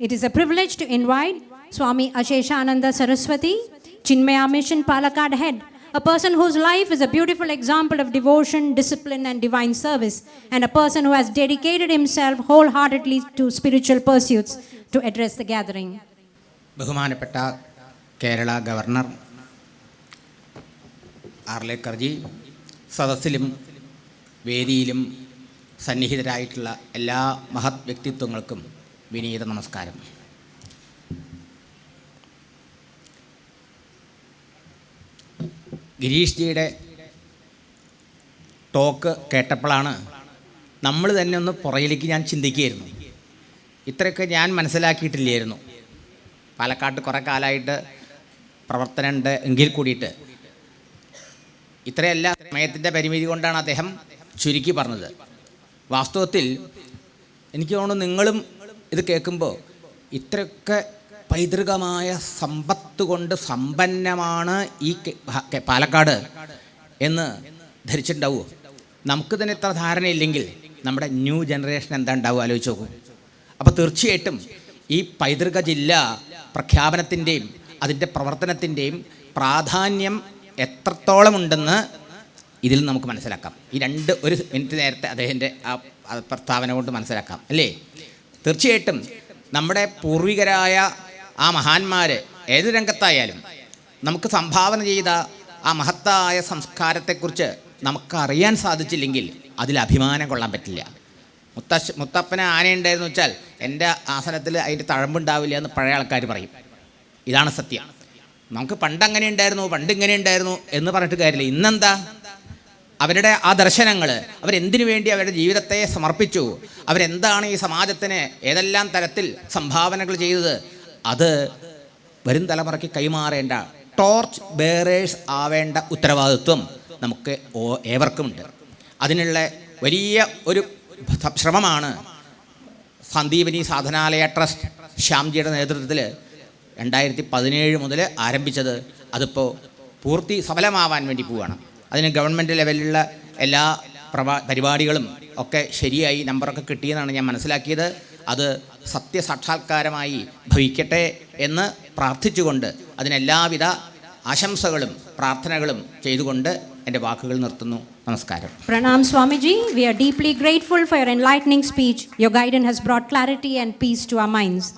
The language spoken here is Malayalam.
It is a privilege to invite Swami Asheshananda Saraswati, Chinmaya Mission Palakkad head, a person whose life is a beautiful example of devotion, discipline, and divine service, and a person who has dedicated himself wholeheartedly to spiritual pursuits to address the gathering. ബഹുമാനപ്പെട്ട കേരള ഗവർണർ ആർലേക്കർജി സദസ്സിലും വേദിയിലും സന്നിഹിതരായിട്ടുള്ള എല്ലാ മഹത് വ്യക്തിത്വങ്ങൾക്കും വിനീത നമസ്കാരം. ഗിരീഷ് ജിയുടെ ടോക്ക് കേട്ടപ്പോഴാണ് നമ്മൾ തന്നെ ഒന്ന് പുറയിലേക്ക് ഞാൻ ചിന്തിക്കുകയായിരുന്നു. ഇത്രയൊക്കെ ഞാൻ മനസ്സിലാക്കിയിട്ടില്ലായിരുന്നു. പാലക്കാട്ട് കുറേ കാലമായിട്ട് പ്രവർത്തനമുണ്ട് എങ്കിൽ കൂടിയിട്ട്. ഇത്രയല്ല സമയത്തിന്റെ പരിമിതി കൊണ്ടാണ് അദ്ദേഹം ചുരുക്കി പറഞ്ഞത്. വാസ്തവത്തിൽ എനിക്ക് തോന്നുന്നു നിങ്ങളും ഇത് കേൾക്കുമ്പോൾ ഇത്രയൊക്കെ പൈതൃകമായ സമ്പത്ത് കൊണ്ട് സമ്പന്നമാണ് ഈ പാലക്കാട് എന്ന് ധരിച്ചിട്ടുണ്ടാവുമോ നമുക്ക് തന്നെ ഇത്ര ധാരണയില്ലെങ്കിൽ നമ്മുടെ ന്യൂ ജനറേഷൻ എന്താ ഉണ്ടാവുക ആലോചിച്ച് നോക്കും. അപ്പോൾ തീർച്ചയായിട്ടും ഈ പൈതൃക ജില്ല പ്രഖ്യാപനത്തിന്റെയും അതിന്റെ പ്രവർത്തനത്തിന്റെയും പ്രാധാന്യം എത്രത്തോളം ഉണ്ടെന്ന് ഇതിൽ നമുക്ക് മനസ്സിലാക്കാം. ഈ രണ്ട് ഒരു മിനിറ്റ് നേരത്തെ അദ്ദേഹത്തിന്റെ ആ പ്രസ്താവന കൊണ്ട് മനസ്സിലാക്കാം അല്ലേ? തീർച്ചയായിട്ടും നമ്മുടെ പൂർവികരായ ആ മഹാന്മാർ ഏത് രംഗത്തായാലും നമുക്ക് സംഭാവന ചെയ്ത ആ മഹത്തായ സംസ്കാരത്തെക്കുറിച്ച് നമുക്ക് അറിയാൻ സാധിച്ചില്ലെങ്കിൽ അതിൽ അഭിമാനം കൊള്ളാൻ പറ്റില്ല. മുത്തശ്ശ മുത്തപ്പന ആനയുണ്ടായിരുന്നു വെച്ചാൽ എന്റെ ആസനത്തിൽ അതിന്റെ തഴമ്പുണ്ടാവില്ല എന്ന് പഴയ ആൾക്കാർ പറയും. ഇതാണ് സത്യം. നമുക്ക് പണ്ട് അങ്ങനെ ഉണ്ടായിരുന്നു പണ്ട് ഇങ്ങനെ ഉണ്ടായിരുന്നു എന്ന് പറഞ്ഞിട്ട് കാര്യമില്ല. ഇന്നെന്താ? അവരുടെ ആ ദർശനങ്ങൾ അവരെന്തിനു വേണ്ടി അവരുടെ ജീവിതത്തെ സമർപ്പിച്ചു അവരെന്താണ് ഈ സമാജത്തിന് ഏതെല്ലാം തരത്തിൽ സംഭാവനകൾ ചെയ്തത് അത് വരും തലമുറയ്ക്ക് കൈമാറേണ്ട ടോർച്ച് ബേറേഴ്സ് ആവേണ്ട ഉത്തരവാദിത്വം നമുക്ക് ഏവർക്കുമുണ്ട്. അതിനുള്ള വലിയ ഒരു ശ്രമമാണ് സന്ദീപനി സാധനാലയ ട്രസ്റ്റ് ശ്യാംജിയുടെ നേതൃത്വത്തിൽ രണ്ടായിരത്തി പതിനേഴ് മുതൽ ആരംഭിച്ചത്. അതിപ്പോൾ പൂർത്തി സഫലമാവാൻ വേണ്ടി പോവുകയാണ് അതിന് ഗവൺമെന്റ് ലെവലിലുള്ള എല്ലാ പ്രവാ പരിപാടികളും ഒക്കെ ശരിയായി നമ്പറൊക്കെ കിട്ടിയെന്നാണ് ഞാൻ മനസ്സിലാക്കിയത്. അത് സത്യസാക്ഷാത്കാരമായി ഭവിക്കട്ടെ എന്ന് പ്രാർത്ഥിച്ചുകൊണ്ട് അതിനെല്ലാവിധ ആശംസകളും പ്രാർത്ഥനകളും ചെയ്തുകൊണ്ട് എന്റെ വാക്കുകൾ നിർത്തുന്നു. നമസ്കാരം. Pranam Swamiji we are deeply grateful for your enlightening speech your guidance has brought clarity and peace to our minds.